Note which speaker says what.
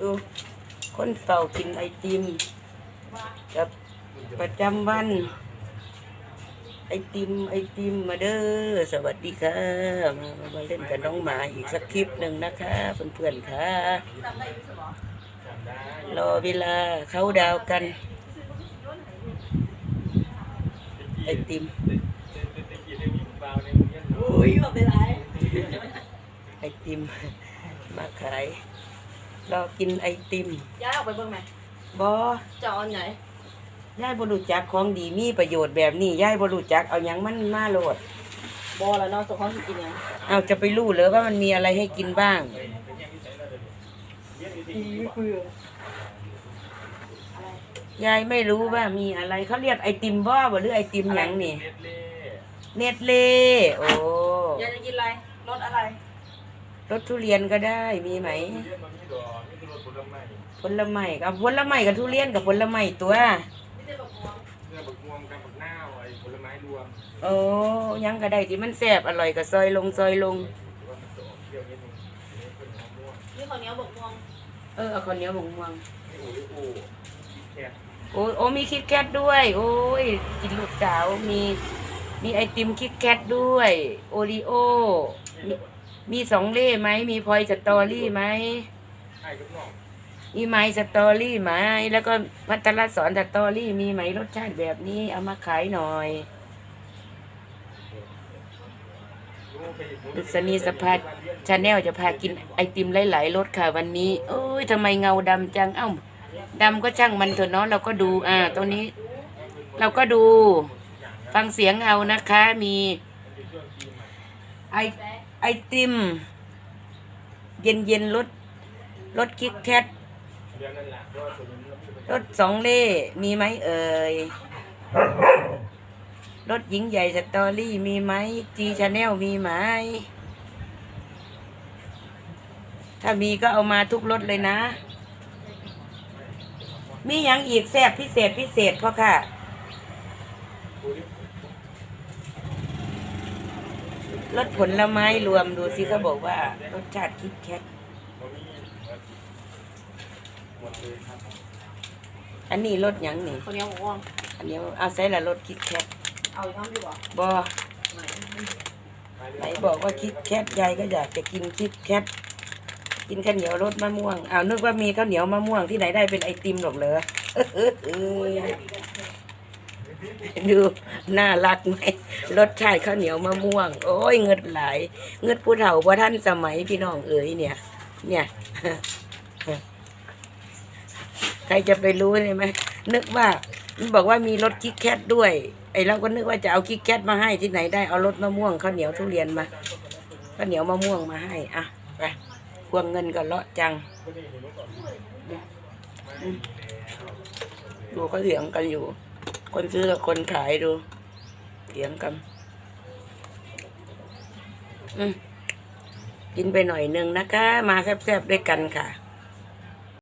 Speaker 1: ดูคนเฝ้ากินไอติมกับประจำวัน ไอติมไอติมมาเด้อสวัสดีค่ะมามาเล่นกับน้องหมาอีกสักคลิปหนึ่งนะคะเพื่อนๆค่ะ รอเวลาเขาดาวกัน ไอติม
Speaker 2: อุ้ยแบบเป็นไร
Speaker 1: ไอติมมาขาย รอกินไอติม
Speaker 2: ย้ายออกไปเบิ่งไหม
Speaker 1: บอ
Speaker 2: จะเอาอันไหน
Speaker 1: ยายบรู้จักของดีมีประโยชน์แบบนี้ยายบรู้จักเอาหยังมันมาโหลด
Speaker 2: บอแล้วเนาะสองคนสิกินยัง
Speaker 1: เอาจะไปรู้เลยว่ามันมีอะไรให้กินบ้าง
Speaker 2: อีคุย
Speaker 1: ยายไม่รู้ว่ามีอะไรเขาเรียกไอติมบ่บ่หรือไอติมหยังนี่ เนตเล่โอ้
Speaker 2: ยายจะกินอะไรรสอะไร
Speaker 1: รสทุเรียนก็ได้มีไหมผลไม้กับผลไม้กับทุเรียนกับผลไม้ตัว
Speaker 2: ไม่ได้บอกมอง
Speaker 3: เนื้อบักม่วงกับบักนาวไอ้ผลไม้รวม
Speaker 1: โอ้ยังก็ได้ที่มันแซ่บอร่อยก็ซอยลงซอยลง
Speaker 3: หรือว่ามันจะออกเปรี้ยวนิดนึงนี่เป็นมะม่วง
Speaker 2: นี่ข้าวเหนียวบอกมอง
Speaker 1: เออเอาข้าวเหนียวมะม่วง
Speaker 3: นี่โอ้ยโอ้คิดแค่
Speaker 1: โอ้โอ้มีคิดแคทด้วย โอ้ยกินลูกสาวมีมีไอติมคิดแคทด้วย โอรีโอ มีสองเล่ไหม มีพลอยสตอรี่ไหมมีไหมสตอรี่ไหม แล้วก็พัทรสอนสตอรี่มีไหมรสชาติแบบนี้ เอามาขายหน่อยดุษณีสภัทชาแนลจะพากินไอติมหลายๆรสค่ะวันนี้โอ้ยทำไมเงาดำจัง เอ้าดำก็ช่างมันเถอะเนาะเราก็ดูอ่าตัวนี้ เราก็ดู ฟังเสียงเอานะคะ มีไอ ติม เย็นเย็นรสรสคิกแคท
Speaker 3: ราะว่าส่วนนี้เราไม่ได้
Speaker 1: รสสองเล่มีไหมเอ่ยรถหญิงใหญ่สตอรี่มีไหมจีชาแนลมีไหม ถ้ามีก็เอามาทุกรถเลยนะ มีอย่างอีกแซ่บพิเศษพิเศษพ่อค่ะ รสผลไม้รวมดูสิเขาบอกว่ารสชาติคิดแคท
Speaker 3: เรามีหมดเลยครับ
Speaker 1: อันนี้รสหยังนี่
Speaker 2: ข้าวเหนียวบอกมอง
Speaker 1: อันนี้เอาใส่ละรสคิดแคท
Speaker 2: เอาอีกน้ำดีกว่า
Speaker 1: บอไหนบอกว่าคิดแคทยายก็อยากจะกินคิดแคทกินข้าวเหนียวรสมะม่วงอ้าวนึกว่ามีข้าวเหนียวมะม่วงที่ไหนได้เป็นไอติมหรอกเหรอ ดูน่ารักไหมรสชาติข้าวเหนียวมะม่วง โอ้ยเงิดหลายเงิดผู้เฒ่าว่าท่านสมัยพี่น้องเอ๋ยเนี่ย เนี่ยใครจะไปรู้เลยไหมนึกว่ามันบอกว่ามีรถคิกแคทด้วย ไอ้เราก็นึกว่าจะเอาคิกแคทมาให้ที่ไหนได้เอารถมะม่วงข้าวเหนียวทุเรียนมาข้าวเหนียวมะม่วงมาให้อะไปควงเงินก็เลาะจังดูเขาเถียงกันอยู่ คนซื้อกับคนขายดูเถียงกันอืมกินไปหน่อยหนึ่งนะคะ มาแซ่บๆด้วยกันค่ะ